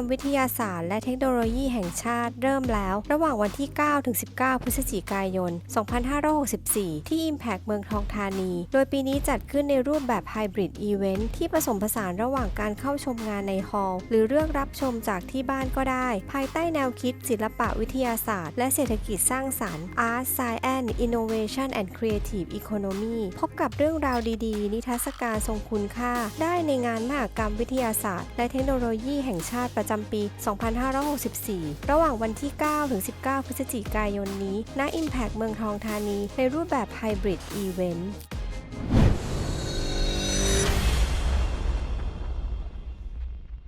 มวิทยาศาสตร์และเทคโนโลยีแห่งชาติเริ่มแล้ว ระหว่างวันที่ 9 ถึง 19 พฤศจิกายน 2564 ที่ Impact เมืองทองธานี โดยปีนี้จัดขึ้นในรูปแบบไฮบริดอีเวนท์ที่ผสมผสานระหว่างการเข้าชมงานในฮอลล์หรือเลือกรับชมจากที่บ้านก็ได้ ภายใต้แนวคิดศิลปะวิทยาศาสตร์ และเศรษฐกิจสร้างสรรค์ Art Science Innovation and Creative Economy พบกับเรื่องราวดีๆ นิทรรศการทรงคุณค่า ได้ในงานมหกรรมวิทยาศาสตร์ และเทคโนโลยีแห่งชาติประจำปี 2564 ระหว่างวันที่ 9 ถึง 19 พฤศจิกายนนี้ณ Impact เมืองทองธานี ในรูปแบบไฮบริดอีเวนต์